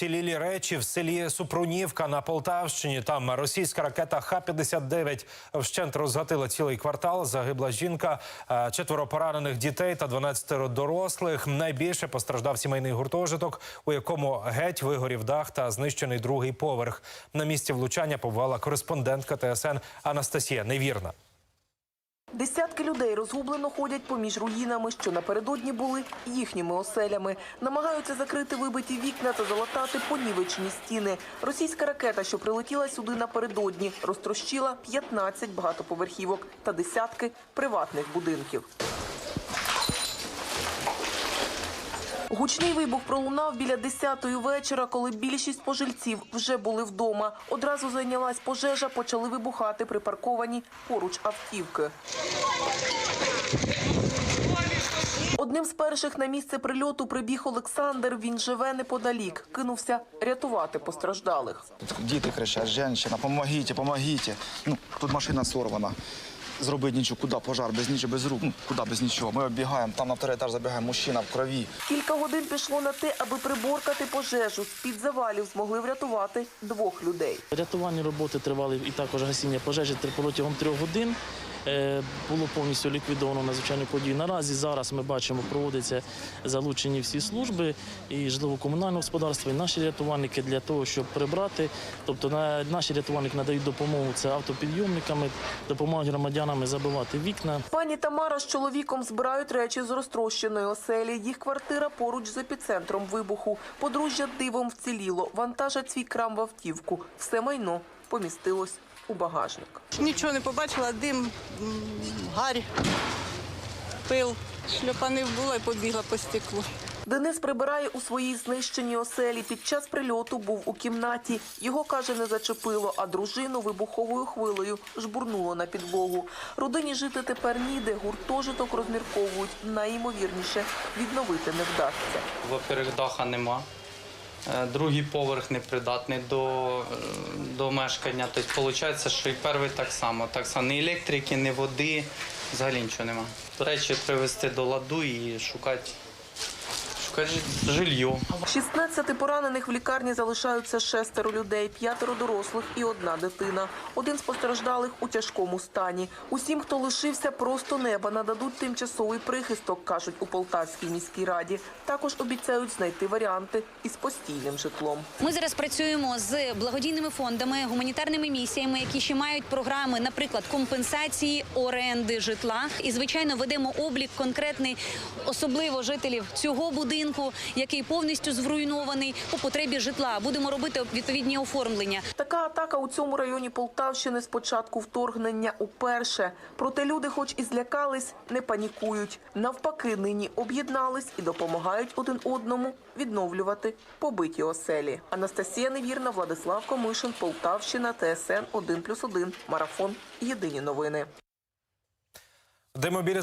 Цілілі речі в селі Супрунівка на Полтавщині. Там російська ракета Х-59 вщент розгатила цілий квартал. Загибла жінка, е, четверо поранених дітей та 12 дорослих. Найбільше постраждав сімейний гуртожиток, у якому геть вигорів дах та знищений другий поверх. На місці влучання побувала кореспондентка ТСН Анастасія Невірна. Десятки людей розгублено ходять поміж руїнами, що напередодні були їхніми оселями. Намагаються закрити вибиті вікна та залатати понівечні стіни. Російська ракета, що прилетіла сюди напередодні, розтрощила 15 багатоповерхівок та десятки приватних будинків. Гучний вибух пролунав біля 10-ї вечора, коли більшість пожильців вже були вдома. Одразу зайнялась пожежа, почали вибухати припарковані поруч автівки. Одним з перших на місце прильоту прибіг Олександр. Він живе неподалік. Кинувся рятувати постраждалих. Діти кричать, жінка, помогіть, помогіть. Ну, тут машина сорвана. Зробити нічого, куди пожар, без нічого, без рук, ну, куди без нічого. Ми оббігаємо, там на второй етаж забігає мужчина в крові. Кілька годин пішло на те, аби приборкати пожежу. З-під завалів змогли врятувати двох людей. Рятувальні роботи тривали і також гасіння пожежі протягом трьох годин. Е, Було повністю ліквідовано надзвичайну подію. Наразі зараз ми бачимо, проводяться залучені всі служби і житлово-комунальне господарство, і наші рятувальники для того, щоб прибрати. Тобто наші рятувальники надають допомогу це автопідйомниками, допомагають громадянам забивати вікна. Пані Тамара з чоловіком збирають речі з розтрощеної оселі. Їх квартира поруч з епіцентром вибуху. Подружжя дивом вціліло. Вантажать свій крам в автівку. Все майно помістилось у багажник. Нічого не побачила, дим, гарь, пил. Шльопанив було і побігла по стеклу. Денис прибирає у своїй знищеній оселі. Під час прильоту був у кімнаті. Його, каже, не зачепило, а дружину вибуховою хвилею жбурнуло на підлогу. Родині жити тепер ніде. Гуртожиток розмірковують. Найімовірніше відновити не вдасться. Во-первых, даха нема. Е, Другий поверх непридатний до, е, до мешкання. Тобто, виходить, що і перший так само. Так само ні електрики, ні води, взагалі нічого нема. Речі привезти до ладу і шукати, жилье. 16 поранених в лікарні залишаються шестеро людей, п'ятеро дорослих і одна дитина. Один з постраждалих у тяжкому стані. Усім, хто лишився, просто неба нададуть тимчасовий прихисток, кажуть у Полтавській міській раді. Також обіцяють знайти варіанти із постійним житлом. Ми зараз працюємо з благодійними фондами, гуманітарними місіями, які ще мають програми, наприклад, компенсації оренди житла. І звичайно ведемо облік конкретний, особливо жителів цього будинку, який повністю зруйнований по потребі житла. Будемо робити відповідні оформлення. Така атака у цьому районі Полтавщини з початку вторгнення уперше. Проте люди, хоч і злякались, не панікують. Навпаки, нині об'єднались і допомагають один одному відновлювати побиті оселі. Анастасія Невірна, Владислав Комишин, Полтавщина, ТСН 1+,1, Марафон. Єдині новини. Демобілізація